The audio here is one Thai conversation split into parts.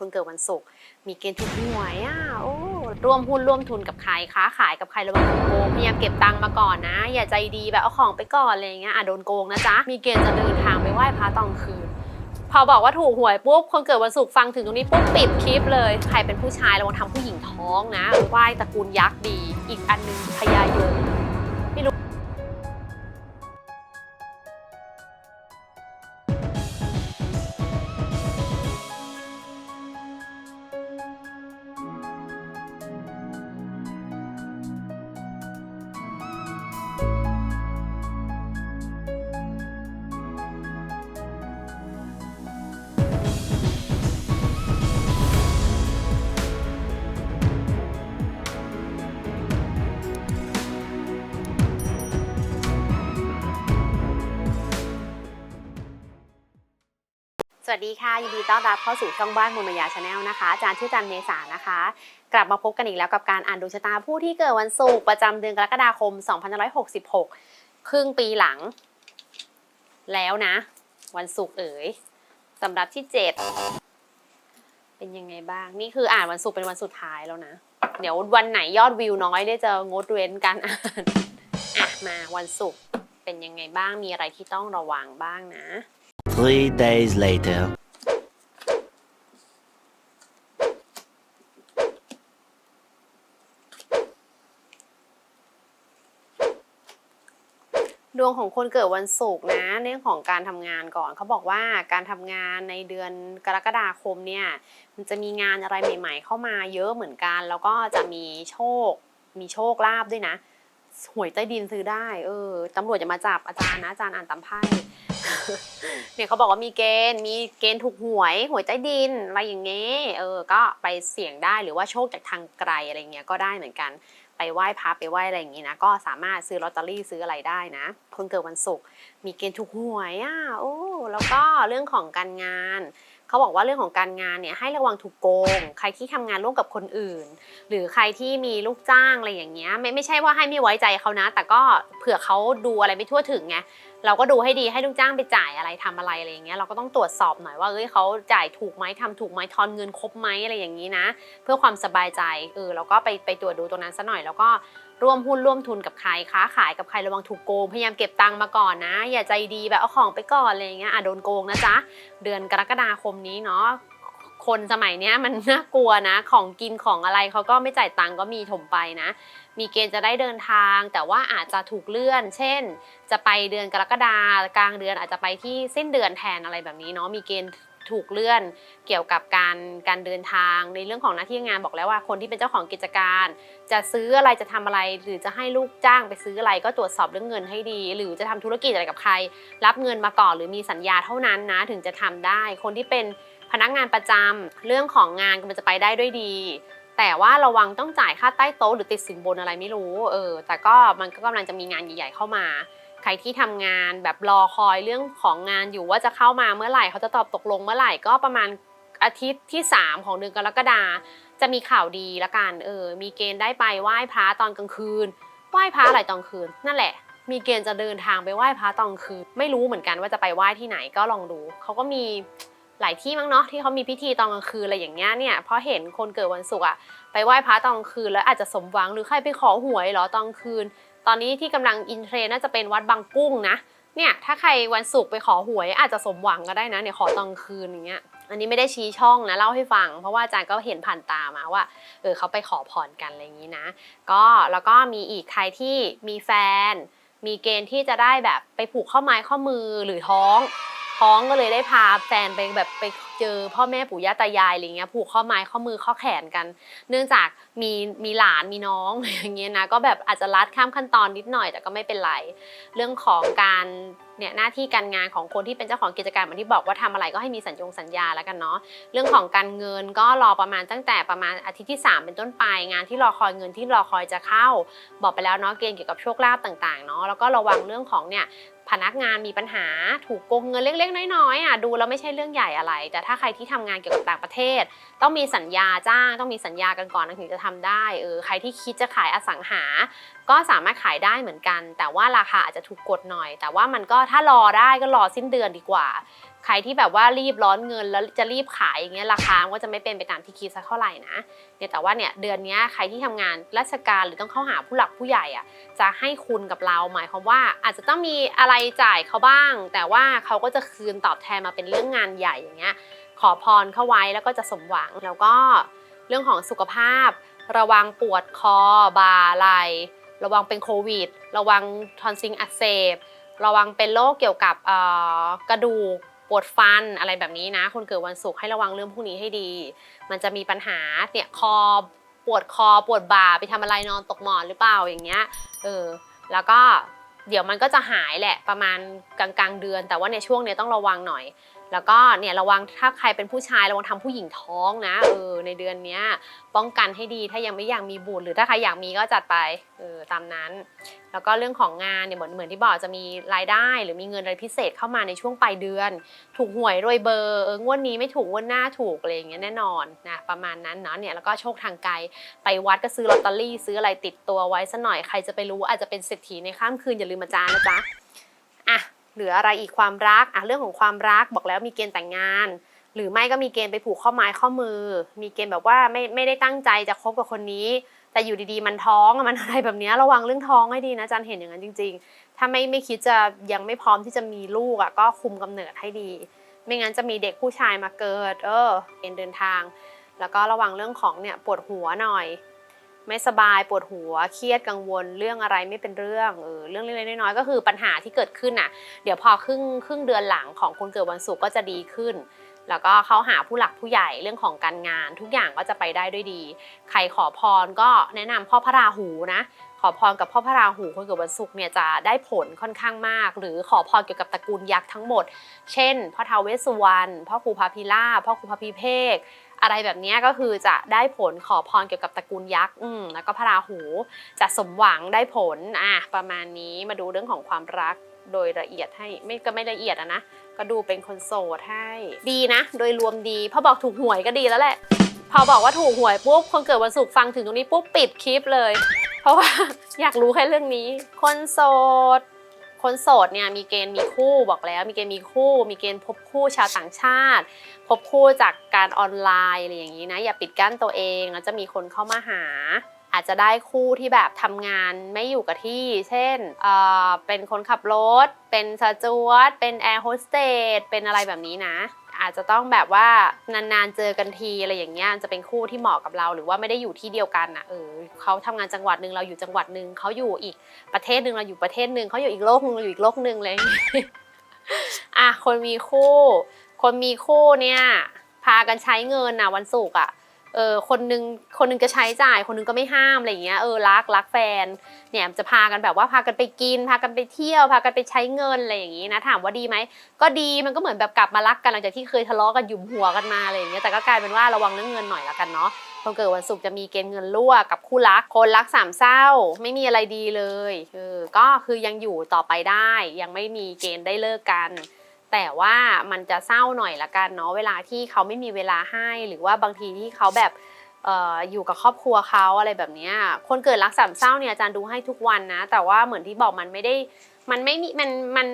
คนเกิดวันศุกร์มีเกณฑ์ถูกหวยอะโอ้ร่วมหุ้นร่วมทุนกับใครค้าขายกับใครระวังโกงพยายามเก็บตังค์มาก่อนนะ อย่าใจดีแบบเอาของไปก่อนอะไรอย่างเงี้ยอะโดนโกงนะจ๊ะมีเกณฑ์จะเดินทางไปไหว้พระตอนคืนพอบอกว่าถูกหวยปุ๊บคนเกิดวันศุกร์ฟังถึงตรงนี้ปุ๊บปิดคลิปเลย ใครเป็นผู้ชายระวังทำผู้หญิงท้องนะไหว้ตระกูลยักษ์ดี อีกอันหนึงพญายม วัสดีค่ะ ยินดีต้อนรับเข้าสู่ช่องบ้านมูลมายาชาแนลนะคะ อาจารย์ชื่ออาจันเมษานะคะ กลับมาพบกันอีกแล้วกับการอ่านดวงชะตาผู้ที่เกิดวันศุกร์ประจำเดือนกรกฎาคม 2566 ครึ่งปีหลัง แล้วนะ วันศุกร์เอ๋ยสำหรับที่ 7 เป็นยังไงบ้าง นี่คืออ่านวันศุกร์เป็นวันสุดท้ายแล้วนะ เดี๋ยววันไหนยอดวิวน้อยได้จะงดเว้นการอ่านอะมาวันศุกร์เป็นยังไงบ้างมีอะไรที่ต้องระวังบ้างนะ Three days later. ดวงของคนเกิดวันศุกร์นะเรื่องของการทำงานก่อนเขาบอกว่าการทำงานในเดือนกรกฎาคมเนี่ยมันจะมีงานอะไรใหม่ ๆ เข้ามาเยอะเหมือนกัน แล้วก็จะมีโชค มีโชคลาภด้วยนะ หวยใต้ดินซื้อได้ เออตำรวจจะมาจับอาจารย์นะอาจารย์อ่านตามไพ่ เนี่ยเขาบอกว่ามีเกณฑ์มีเกณฑ์ถูกหวยหวยใต้ดินอะไรอย่างเงี้ยเออ ก็ไปเสี่ยงได้หรือว่าโชคจากทางไกลอะไรเงี้ยก็ได้เหมือนกันไปไหว้พระไปไหว้อะไรอย่างงี้นะก็สามารถซื้อลอตเตอรี่ซื้ออะไรได้นะคนเกิดวันศุกร์มีเกณฑ์ถูกหวยอะโอ้แล้วก็เรื่องของการงาน เขาบอกว่าเรื่องของการงานเนี่ยให้ระวังถูกโกง ใครที่ทำงานร่วมกับคนอื่น หรือใครที่มีลูกจ้างอะไรอย่างเงี้ยไม่ไม่ใช่ว่าให้ไม่ไว้ใจเขานะ แต่ก็เผื่อเขาดูอะไรไม่ทั่วถึงไง เราก็ดูให้ดีให้ลูกจ้างไปจ่ายอะไรทำอะไรอะไรอย่างเงี้ยเราก็ต้องตรวจสอบหน่อยว่าเอ้ยเขาจ่ายถูกไหมทำถูกไหมทอนเงินครบไหมอะไรอย่างนี้นะ เพื่อความสบายใจเออเราก็ไปไปตรวจดูตรงนั้นซะหน่อยแล้วก็ร่วมหุ้นร่วมทุนกับใครค้าขายกับใครระวังถูกโกงพยายามเก็บตังค์มาก่อนนะ อย่าใจดีแบบเอาของไปก่อนอะไรอย่างเงี้ยอะโดนโกงนะจ๊ะเดือนกรกฎาคมนี้เนาะ คนสมัยนี้มันน่ากลัวนะ ของกินของอะไรเขาก็ไม่จ่ายตังค์ก็มีถมไปนะ มีเกณฑ์จะได้เดินทาง แต่ว่าอาจจะถูกเลื่อน เช่น จะไปเดือนกรกฎากลางเดือนอาจจะไปที่สิ้นเดือนแทนอะไรแบบนี้เนาะมีเกณฑ์ถูกเลื่อนเกี่ยวกับการการเดินทางในเรื่องของหน้าที่งานบอกแล้วว่า คนที่เป็นเจ้าของกิจการ จะซื้ออะไรจะทำอะไร หรือจะให้ลูกจ้างไปซื้ออะไรก็ตรวจสอบเรื่องเงินให้ดี หรือจะทำธุรกิจอะไรกับใคร รับเงินมาก่อนหรือมีสัญญาเท่านั้นนะถึงจะทำได้ คนที่เป็น พนักงานประจำเรื่องของงานมันจะไปได้ด้วยดี แต่ว่าระวังต้องจ่ายค่าใต้โต๊ะหรือติดสินบนอะไรไม่รู้เออแต่ก็มันก็กำลังจะมีงานใหญ่ๆเข้ามา ใครที่ทำงานแบบรอคอยเรื่องของงานอยู่ว่าจะเข้ามาเมื่อไหร่เขาจะตอบตกลงเมื่อไหร่ก็ประมาณอาทิตย์ที่ 3 ของเดือนกรกฎาจะมีข่าวดีละกันเออมีเกณฑ์ได้ไปไหว้พระตอนกลางคืนไหว้พระอะไรตอนกลางคืน นั่นแหละ มีเกณฑ์จะเดินทางไปไหว้พระตอนกลางคืน ไม่รู้เหมือนกันว่าจะไปไหว้ที่ไหนก็ลองดูเขาก็มี หลายที่มั้งเนาะที่เขามีพิธีตอนกลางคืนอะไรอย่างเงี้ยเนี่ยเพราะเห็นคนเกิดวันศุกร์อะไปไหว้พระตอนกลางคืนแล้วอาจจะสมหวังหรือใครไปขอหวยเหรอตอนกลางคืน ตอนนี้ที่กำลังอินเทรนน่าจะเป็นวัดบางกุ้งนะเนี่ยถ้าใครวันศุกร์ไปขอหวยอาจจะสมหวังก็ได้นะเนี่ยขอตอนกลางคืนอย่างเงี้ยอันนี้ไม่ได้ชี้ช่องนะเล่าให้ฟัง เพราะว่าอาจารย์ก็เห็นผ่านตามาว่าเออเขาไปขอพรกันอะไรอย่างนี้นะ ก็แล้วก็มีอีกใครที่มีแฟน มีเกณฑ์ที่จะได้แบบไปผูกข้อไม้ข้อมือหรือท้อง ท้องก็เลยได้พาแฟนไปแบบไปเจอพ่อแม่ปู่ย่าตายายอะไรเงี้ยผูกข้อไม้ข้อมือข้อแขนกัน เนื่องจากมีมีหลานมีน้องอย่างเงี้ยนะก็แบบอาจจะลัดข้ามขั้นตอนนิดหน่อยแต่ก็ไม่เป็นไรเรื่องของการ เนี่ยหน้าที่การงานของคนที่เป็นเจ้าของกิจการเหมือนที่บอกว่าทำอะไรก็ให้มีสัญญงสัญญาแล้วกันเนาะเรื่องของการเงินก็รอประมาณตั้งแต่ประมาณอาทิตย์ที่ 3 เป็นต้นไปงานที่รอคอยเงินที่รอคอยจะเข้า บอกไปแล้วเนาะเกณฑ์เกี่ยวกับโชคลาภต่างๆเนาะแล้วก็ระวังเรื่องของเนี่ยพนักงานมีปัญหาถูกโกงเงินเล็กๆ น้อยๆอะดูแล้วไม่ใช่เรื่องใหญ่อะไร แต่ถ้าใครที่ทำงานเกี่ยวกับต่างประเทศ ต้องมีสัญญาจ้าง ต้องมีสัญญากันก่อนถึงจะทำได้เออใครที่คิดจะขายอสังหา ก็สามารถขายได้เหมือนกัน แต่ว่าราคาอาจจะถูกกดหน่อย แต่ว่ามันก็ถ้ารอได้ก็รอสิ้นเดือนดีกว่า ใครที่แบบว่ารีบร้อนเงินแล้วจะรีบขายอย่างเงี้ยราคามันก็จะไม่เป็นไปตามที่คิดสักเท่าไหร่นะเนี่ยแต่ว่าเนี่ยเดือนนี้ใครที่ทำงานราชการหรือต้องเข้าหาผู้หลักผู้ใหญ่อะจะให้คุณกับเราหมายความว่าอาจจะต้องมีอะไรจ่ายเขาบ้าง แต่ว่าเขาก็จะคืนตอบแทนมาเป็นเรื่องงานใหญ่อย่างเงี้ยขอพรเข้าไว้แล้วก็จะสมหวังแล้วก็เรื่องของสุขภาพ ระวังปวดคอบ่าไหล่ระวังเป็นโควิด ระวังทอนซิลอักเสบ ระวังเป็นโรคเกี่ยวกับกระดูกปวดฟันอะไรแบบนี้นะ คนเกิดวันศุกร์ให้ระวังเรื่องพวกนี้ให้ดี มันจะมีปัญหาเนี่ยคอปวดคอปวดบ่าไปทำอะไรนอนตกหมอนหรือเปล่าอย่างเงี้ยเออแล้วก็เดี๋ยวมันก็จะหายแหละประมาณกลางๆเดือน แต่ว่าในช่วงเนี้ยต้องระวังหน่อย แล้วก็เนี่ยระวังถ้าใครเป็นผู้ชายระวังทำผู้หญิงท้องนะเออในเดือนเนี้ยป้องกันให้ดีถ้ายังไม่อยากมีบุตรหรือถ้าใครอยากมีก็จัดไปเออตามนั้น แล้วก็เรื่องของงานเนี่ยเหมือนเหมือนที่บอกจะมีรายได้ หรือมีเงินอะไรพิเศษเข้ามาในช่วงปลายเดือน ถูกหวยรวยเบอร์เอองวดนี้ไม่ถูกงวดหน้าถูกอะไรอย่างเงี้ยแน่นอนนะประมาณนั้นเนาะเนี่ยแล้วก็โชคทางไกลไปวัดก็ซื้อลอตเตอรี่ซื้ออะไรติดตัวไว้ซะหน่อยใครจะไปรู้อาจจะเป็นเศรษฐีในข้ามคืนอย่าลืมอาจารย์นะจ๊ะอะ เหลืออะไรอีกความรักอะเรื่องของความรักบอกแล้วมีเกณฑ์แต่งงาน หรือไม่ก็มีเกณฑ์ไปผูกข้อไม้ข้อมือ มีเกณฑ์แบบว่าไม่ไม่ได้ตั้งใจจะคบกับคนนี้ แต่อยู่ดีๆ มันท้องมันอะไรแบบนี้ระวังเรื่องท้องให้ดีนะจารย์เห็นอย่างนั้นจริง ๆ ถ้าไม่ไม่คิดจะยังไม่พร้อมที่จะมีลูกอะก็คุมกำเนิดให้ดี ไม่งั้นจะมีเด็กผู้ชายมาเกิด เออเป็นเดินทาง แล้วก็ระวังเรื่องของเนี่ยปวดหัวหน่อย ไม่สบายปวดหัวเครียดกังวล เรื่องอะไรไม่เป็นเรื่องเออเรื่องเล็กๆน้อยๆก็คือปัญหาที่เกิดขึ้นน่ะ เดี๋ยวพอครึ่งครึ่งเดือนหลังของคนเกิดวันศุกร์ก็จะดีขึ้น แล้วก็เข้าหาผู้หลักผู้ใหญ่เรื่องของการงาน ทุกอย่างก็จะไปได้ด้วยดี ใครขอพรก็แนะนำพ่อพระราหูนะขอพรกับพ่อพระราหูคนเกิดวันศุกร์เนี่ยจะได้ผลค่อนข้างมาก หรือขอพรเกี่ยวกับตระกูลยักษ์ทั้งหมด เช่นพ่อทาวเวสสุวรรณพ่อครูพาพิล่าพ่อครูพาพิเภก อะไรแบบนี้ก็คือจะได้ผลขอพรเกี่ยวกับตระกูลยักษ์แล้วก็พระราหูจะสมหวังได้ผลอะประมาณนี้มาดูเรื่องของความรักโดยละเอียดให้ไม่ก็ไม่ละเอียดอะนะก็ดูเป็นคนโสดให้ดีนะ โดยรวมดีพอบอกถูกหวยก็ดีแล้วแหละ พอบอกว่าถูกหวยปุ๊บคนเกิดวันศุกร์ฟังถึงตรงนี้ปุ๊บปิดคลิปเลย เพราะว่าอยากรู้แค่เรื่องนี้ คนโสด คนโสดเนี่ยมีเกณฑ์มีคู่บอกแล้ว มีเกณฑ์มีคู่ มีเกณฑ์พบคู่ชาวต่างชาติ พบคู่จากการออนไลน์อะไรอย่างนี้นะอย่าปิดกั้นตัวเองแล้วจะมีคนเข้ามาหา อาจจะได้คู่ที่แบบทำงานไม่อยู่กับที่ เช่นเเป็นคนขับรถ เป็นสจวตเป็นแอร์โฮสเตสเป็นอะไรแบบนี้นะ อาจจะต้องแบบว่านานๆเจอกันทีอะไรอย่างเงี้ยจะเป็นคู่ที่เหมาะกับเรา หรือว่าไม่ได้อยู่ที่เดียวกันอะเออเขาทำงานจังหวัดหนึ่งเราอยู่จังหวัดหนึ่งเขาอยู่อีกประเทศหนึ่งเราอยู่ประเทศหนึ่งเขาอยู่อีกโลกหนึ่งเราอยู่อีกโลกหนึ่งเลยอะคนมีคู่ คนมีคู่เนี่ยพากันใช้เงินนะวันศุกร์อะ เออคนนึงคนนึงจะใช้จ่าย คนนึงก็ไม่ห้ามอะไรอย่างเงี้ยเออรักรักแฟนเนี่ยจะพากันแบบว่าพากันไปกิน พากันไปเที่ยว พากันไปใช้เงินอะไรอย่างงี้นะถามว่าดีไหมก็ดีมันก็เหมือนแบบกลับมารักกันหลังจากที่เคยทะเลาะกันหยุมหัวกันมาอะไรอย่างเงี้ยแต่ก็กลายเป็นว่าระวังเรื่องเงินหน่อยละกันเนาะคนเกิดวันศุกร์จะมีเกณฑ์เงินรั่วกับคู่รักคนรักสามเศร้า ไม่มีอะไรดีเลยเออก็คือยังอยู่ต่อไปได้ ยังไม่มีเกณฑ์ได้เลิกกัน แต่ว่ามันจะเศร้าหน่อยละกันเนาะเวลาที่เขาไม่มีเวลาให้ หรือว่าบางทีที่เขาแบบอยู่กับครอบครัวเขาอะไรแบบนี้คนเกิดรักสามเศร้าเนี่ยอาจารย์ดูให้ทุกวันนะ แต่ว่าเหมือนที่บอกมันไม่ได้มันไม่มีมันมัน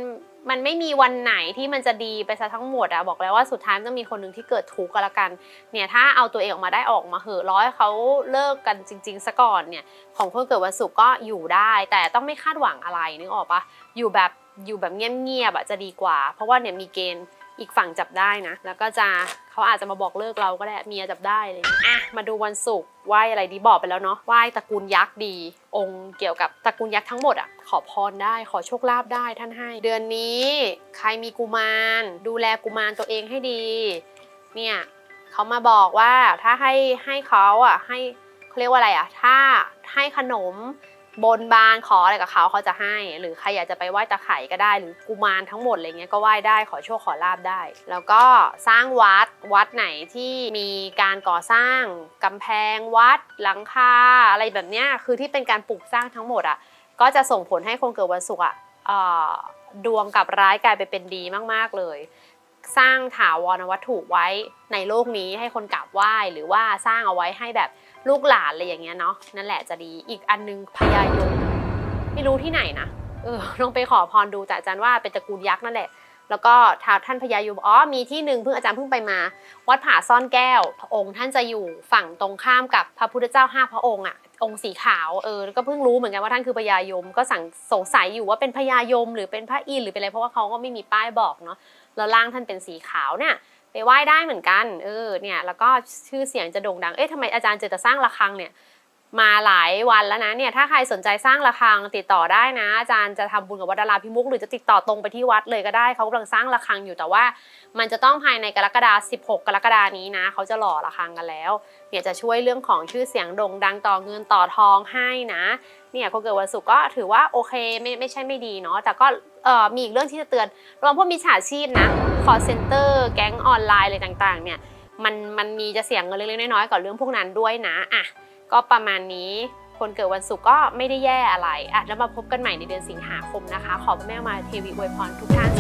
มันไม่มีวันไหนที่มันจะดีไปซะทั้งหมดอะบอกแล้วว่าสุดท้ายมันต้องมีคนหนึ่งที่เกิดทุกข์ก็แล้วกันเนี่ยถ้าเอาตัวเองออกมาได้ออกมาเหอะร้อยเขาเลิกกันจริง ๆซะก่อนเนี่ยของคนเกิดวันศุกร์ก็อยู่ได้ แต่ต้องไม่คาดหวังอะไรนึกออกปะอยู่แบบ อยู่แบบเงียบๆอะจะดีกว่า เพราะว่าเนี่ยมีเกณฑ์อีกฝั่งจับได้นะ แล้วก็จะเขาอาจจะมาบอกเลิกเราก็ได้เมียจับได้เลยอะมาดูวันศุกร์ไหว้อะไรดีบอกไปแล้วเนาะไหว้ตระกูลยักษ์ดี องค์เกี่ยวกับตระกูลยักษ์ทั้งหมดอะขอพรได้ขอโชคลาภได้ท่านให้ เดือนนี้ใครมีกุมาร ดูแลกุมารตัวเองให้ดี เนี่ยเขามาบอกว่าถ้าให้ให้เขาอะให้เขาเรียกว่าอะไรอะถ้าให้ขนม บนบานขออะไรกับเขาเขาจะให้ หรือใครอยากจะไปไหว้ตะไคร่ก็ได้ หรือกุมารทั้งหมดอะไรเงี้ยก็ไหว้ได้ขอโชคขอลาบได้ แล้วก็สร้างวัดวัดไหนที่มีการก่อสร้างกำแพงวัดหลังคาอะไรแบบเนี้ยคือที่เป็นการปลูกสร้างทั้งหมดอะก็จะส่งผลให้คนเกิดวันศุกร์อะดวงกับร้ายกลายไปเป็นดีมากๆเลย สร้างถาวรวัตถุไว้ในโลกนี้ให้คนกราบไหว้หรือว่าสร้างเอาไว้ให้แบบลูกหลานอะไรอย่างเงี้ยเนาะนั่นแหละจะดีอีกอันนึงพญายมไม่รู้ที่ไหนนะเออลองไปขอพรดูแต่อาจารย์ว่าเป็นตระกูลยักษ์นั่นแหละ แล้วก็ท้าวท่านพญายมอ๋อมีที่หนึ่งเพิ่งอาจารย์เพิ่งไปมา วัดผาซ่อนแก้ว องค์ท่านจะอยู่ฝั่งตรงข้ามกับพระพุทธเจ้าห้าพระองค์อะองค์สีขาวเออแล้วก็เพิ่งรู้เหมือนกันว่าท่านคือพญายม ก็สั่งสงสัยอยู่ว่าเป็นพญายม หรือเป็นพระอินทร์หรือเป็นอะไรเพราะว่าเขาก็ไม่มีป้ายบอกเนาะ แล้วร่างท่านเป็นสีขาวเนี่ยไปไหว้ได้เหมือนกันเออเนี่ยแล้วก็ชื่อเสียงจะโด่งดังเอ๊ะทำไมอาจารย์เจอแต่สร้างระฆังเนี่ยมาหลายวันแล้วนะเนี่ยถ้าใครสนใจสร้างระฆังติดต่อได้นะ อาจารย์จะทำบุญกับวัดดาราพิมุกหรือจะติดต่อตรงไปที่วัดเลยก็ได้เขากำลังสร้างระฆังอยู่แต่ว่า มันจะต้องภายในกรกฎาคม16 กรกฎานี้นะเขาจะหล่อระฆังกันแล้วเนี่ยจะช่วยเรื่องของชื่อเสียงโด่งดังต่อเงินต่อทองให้นะ เนี่ยคนเกิดวันศุกร์ก็ถือว่าโอเคไม่ไม่ใช่ไม่ดีเนาะแต่ก็เอ่อมีอีกเรื่องที่จะเตือนรวมพวกมิจฉาชีพนะคอเซ็นเตอร์แก๊งออนไลน์อะไรต่างๆ เนี่ยมันมันมีจะเสียงเงินเล็กๆน้อยๆกับเรื่องพวกนั้นด้วยนะอะก็ประมาณนี้คนเกิดวันศุกร์ก็ไม่ได้แย่อะไรอะแล้วมาพบกันใหม่ในเดือนสิงหาคมนะคะ ขอพระแม่มาเทวีอวยพรทุกท่าน